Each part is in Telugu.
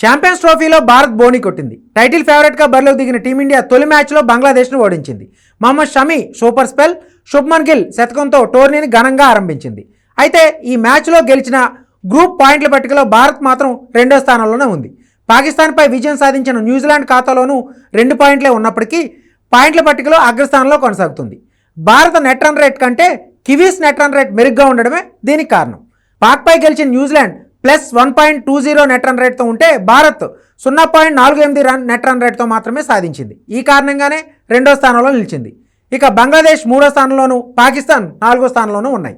ఛాంపియన్స్ ట్రోఫీలో భారత్ బోని కొట్టింది. టైటిల్ ఫేవరెట్గా బరిలోకి దిగిన టీమిండియా తొలి మ్యాచ్లో బంగ్లాదేశ్ను ఓడించింది. మహమ్మద్ షమి సూపర్ స్పెల్ శుభ్మన్ గిల్ శతకంతో టోర్నీని ఘనంగా ఆరంభించింది. అయితే ఈ మ్యాచ్లో గెలిచిన గ్రూప్ పాయింట్ల పట్టికలో భారత్ మాత్రం రెండో స్థానంలోనే ఉంది. పాకిస్తాన్పై విజయం సాధించిన న్యూజిలాండ్ ఖాతాలోనూ రెండు పాయింట్లే ఉన్నప్పటికీ పాయింట్ల పట్టికలో అగ్రస్థానంలో కొనసాగుతుంది. భారత నెట్ రన్ రేట్ కంటే కివీస్ నెట్ రన్ రేట్ మెరుగ్గా ఉండడమే దీనికి కారణం. పాక్పై గెలిచిన New Zealand plus one point two zero net run రేట్తో ఉంటే భారత్ సున్నా పాయింట్ నాలుగు ఎనిమిది రన్ నెట్ రన్ రేట్తో మాత్రమే సాధించింది. ఈ కారణంగానే రెండో స్థానంలో నిలిచింది. ఇక బంగ్లాదేశ్ మూడో స్థానంలోనూ పాకిస్తాన్ నాలుగో స్థానంలోనూ ఉన్నాయి.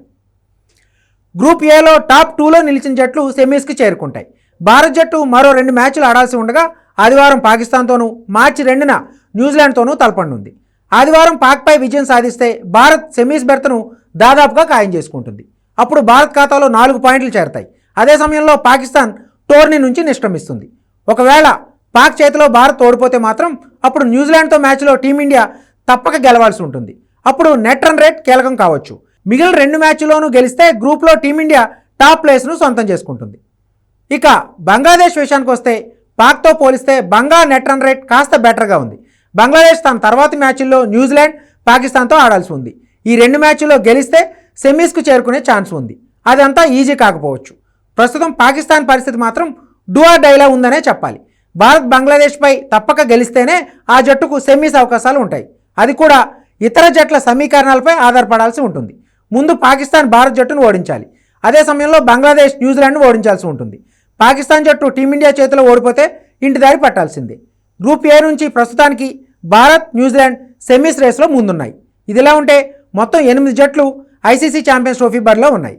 గ్రూప్ ఏలో టాప్ టూలో నిలిచిన జట్లు సెమీస్కి చేరుకుంటాయి. భారత్ జట్టు మరో రెండు మ్యాచ్లు ఆడాల్సి ఉండగా ఆదివారం పాకిస్తాన్తోనూ మార్చి రెండున న్యూజిలాండ్తోనూ తలపడనుంది ఆదివారం పాక్పై విజయం సాధిస్తే భారత్ సెమీస్ బెర్త్ను దాదాపుగా ఖాయం చేసుకుంటుంది. అప్పుడు భారత్ ఖాతాలో నాలుగు పాయింట్లు చేరతాయి. అదే సమయంలో పాకిస్తాన్ టోర్నీ నుంచి నిష్క్రమిస్తుంది. ఒకవేళ పాక్ చేతిలో భారత్ ఓడిపోతే మాత్రం అప్పుడు న్యూజిలాండ్తో మ్యాచ్లో టీమిండియా తప్పక గెలవాల్సి ఉంటుంది. అప్పుడు నెట్ రన్ రేట్ కీలకం కావచ్చు. మిగిలిన రెండు మ్యాచ్లోనూ గెలిస్తే గ్రూప్లో టీమిండియా టాప్ ప్లేస్ను సొంతం చేసుకుంటుంది. ఇక బంగ్లాదేశ్ విషయానికి వస్తే పాక్తో పోలిస్తే బంగా నెట్ రన్ రేట్ కాస్త బెటర్గా ఉంది. బంగ్లాదేశ్ తన తర్వాతి మ్యాచ్ల్లో న్యూజిలాండ్ పాకిస్తాన్తో ఆడాల్సి ఉంది. ఈ రెండు మ్యాచ్ల్లో గెలిస్తే సెమీస్కు చేరుకునే ఛాన్స్ ఉంది. అదంతా ఈజీ కాకపోవచ్చు. ప్రస్తుతం పాకిస్తాన్ పరిస్థితి మాత్రం డూఆ డైలా ఉందనే చెప్పాలి. భారత్ బంగ్లాదేశ్పై తప్పక గెలిస్తేనే ఆ జట్టుకు సెమీస్ అవకాశాలు ఉంటాయి. అది కూడా ఇతర జట్ల సమీకరణాలపై ఆధారపడాల్సి ఉంటుంది. ముందు పాకిస్తాన్ భారత్ జట్టును ఓడించాలి. అదే సమయంలో బంగ్లాదేశ్ న్యూజిలాండ్ను ఓడించాల్సి ఉంటుంది. పాకిస్తాన్ జట్టు టీమిండియా చేతిలో ఓడిపోతే ఇంటి దారి పట్టాల్సిందే. గ్రూప్ ఏ నుంచి ప్రస్తుతానికి భారత్ న్యూజిలాండ్ సెమీస్ రేస్లో ముందున్నాయి. ఇదిలా ఉంటే మొత్తం ఎనిమిది జట్లు ఐసీసీ ఛాంపియన్స్ ట్రోఫీ బరిలో ఉన్నాయి.